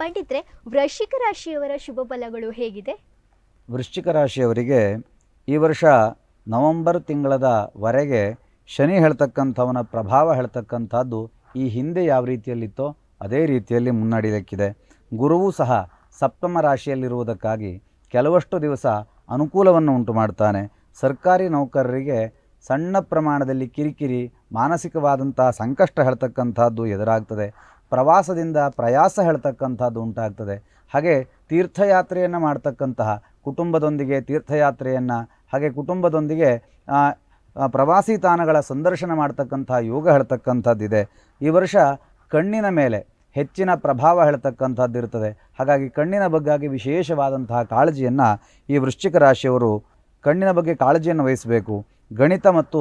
ಪಂಡಿತ್ರೆ, ವೃಶ್ಚಿಕ ರಾಶಿಯವರ ಶುಭ ಫಲಗಳು ಹೇಗಿದೆ? ವೃಶ್ಚಿಕ ರಾಶಿಯವರಿಗೆ ಈ ವರ್ಷ ನವೆಂಬರ್ ತಿಂಗಳದವರೆಗೆ ಶನಿ ಹೇಳ್ತಕ್ಕಂಥವನ ಪ್ರಭಾವ ಹೇಳ್ತಕ್ಕಂಥದ್ದು ಈ ಹಿಂದೆ ಯಾವ ರೀತಿಯಲ್ಲಿತ್ತೋ ಅದೇ ರೀತಿಯಲ್ಲಿ ಮುನ್ನಡೆಯಲಿಕ್ಕಿದೆ ಗುರುವು ಸಹ ಸಪ್ತಮ ರಾಶಿಯಲ್ಲಿರುವುದಕ್ಕಾಗಿ ಕೆಲವಷ್ಟು ದಿವಸ ಅನುಕೂಲವನ್ನು ಉಂಟು ಮಾಡ್ತಾನೆ ಸರ್ಕಾರಿ ನೌಕರರಿಗೆ ಸಣ್ಣ ಪ್ರಮಾಣದಲ್ಲಿ ಕಿರಿಕಿರಿ, ಮಾನಸಿಕವಾದಂತಹ ಸಂಕಷ್ಟ ಹೇಳ್ತಕ್ಕಂಥದ್ದು ಎದುರಾಗ್ತದೆ. ಪ್ರವಾಸದಿಂದ ಪ್ರಯಾಸ ಹೇಳ್ತಕ್ಕಂಥದ್ದು ಉಂಟಾಗ್ತದೆ. ಹಾಗೆ ತೀರ್ಥಯಾತ್ರೆಯನ್ನು ಮಾಡ್ತಕ್ಕಂತಹ ಕುಟುಂಬದೊಂದಿಗೆ ತೀರ್ಥಯಾತ್ರೆಯನ್ನು, ಹಾಗೆ ಕುಟುಂಬದೊಂದಿಗೆ ಪ್ರವಾಸಿ ತಾಣಗಳ ಸಂದರ್ಶನ ಮಾಡ್ತಕ್ಕಂಥ ಯೋಗ ಹೇಳ್ತಕ್ಕಂಥದ್ದಿದೆ. ಈ ವರ್ಷ ಕಣ್ಣಿನ ಮೇಲೆ ಹೆಚ್ಚಿನ ಪ್ರಭಾವ ಹೇಳ್ತಕ್ಕಂಥದ್ದು ಇರ್ತದೆ ಹಾಗಾಗಿ ಕಣ್ಣಿನ ಬಗ್ಗಾಗಿ ವಿಶೇಷವಾದಂತಹ ಕಾಳಜಿಯನ್ನು ಈ ವೃಶ್ಚಿಕ ರಾಶಿಯವರು ಕಣ್ಣಿನ ಬಗ್ಗೆ ಕಾಳಜಿಯನ್ನು ವಹಿಸಬೇಕು. ಗಣಿತ ಮತ್ತು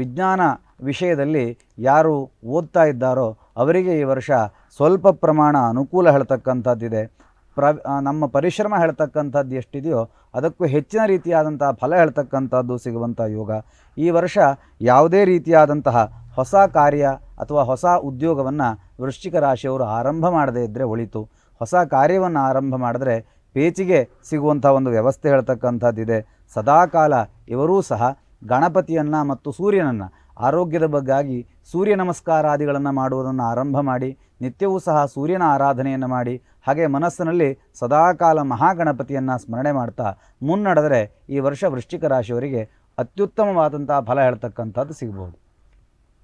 ವಿಜ್ಞಾನ ವಿಷಯದಲ್ಲಿ ಯಾರು ಓದ್ತಾ ಇದ್ದಾರೋ ಅವರಿಗೆ ಈ ವರ್ಷ ಸ್ವಲ್ಪ ಪ್ರಮಾಣ ಅನುಕೂಲ ಹೇಳ್ತಕ್ಕಂಥದ್ದಿದೆ. ಪ್ರ ನಮ್ಮ ಪರಿಶ್ರಮ ಹೇಳ್ತಕ್ಕಂಥದ್ದು ಎಷ್ಟಿದೆಯೋ ಅದಕ್ಕೂ ಹೆಚ್ಚಿನ ರೀತಿಯಾದಂಥ ಫಲ ಹೇಳ್ತಕ್ಕಂಥದ್ದು ಸಿಗುವಂಥ ಯೋಗ. ಈ ವರ್ಷ ಯಾವುದೇ ರೀತಿಯಾದಂತಹ ಹೊಸ ಕಾರ್ಯ ಅಥವಾ ಹೊಸ ಉದ್ಯೋಗವನ್ನು ವೃಶ್ಚಿಕ ರಾಶಿಯವರು ಆರಂಭ ಮಾಡದೇ ಇದ್ದರೆ ಒಳಿತು. ಹೊಸ ಕಾರ್ಯವನ್ನು ಆರಂಭ ಮಾಡಿದ್ರೆ ಪೇಚಿಗೆ ಸಿಗುವಂಥ ಒಂದು ವ್ಯವಸ್ಥೆ ಹೇಳ್ತಕ್ಕಂಥದ್ದಿದೆ. ಸದಾಕಾಲ ಇವರೂ ಸಹ ಗಣಪತಿಯನ್ನು ಮತ್ತು ಸೂರ್ಯನನ್ನು ಆರೋಗ್ಯದ ಬಗ್ಗಾಗಿ ಸೂರ್ಯ ನಮಸ್ಕಾರಾದಿಗಳನ್ನು ಮಾಡುವುದನ್ನು ಆರಂಭ ಮಾಡಿ, ನಿತ್ಯವೂ ಸಹ ಸೂರ್ಯನ ಆರಾಧನೆಯನ್ನು ಮಾಡಿ, ಹಾಗೆ ಮನಸ್ಸಿನಲ್ಲಿ ಸದಾಕಾಲ ಮಹಾಗಣಪತಿಯನ್ನು ಸ್ಮರಣೆ ಮಾಡ್ತಾ ಮುನ್ನಡೆದರೆ ಈ ವರ್ಷ ವೃಶ್ಚಿಕ ರಾಶಿಯವರಿಗೆ ಅತ್ಯುತ್ತಮವಾದಂಥ ಫಲ ಹೇಳ್ತಕ್ಕಂಥದ್ದು ಸಿಗ್ಬೋದು.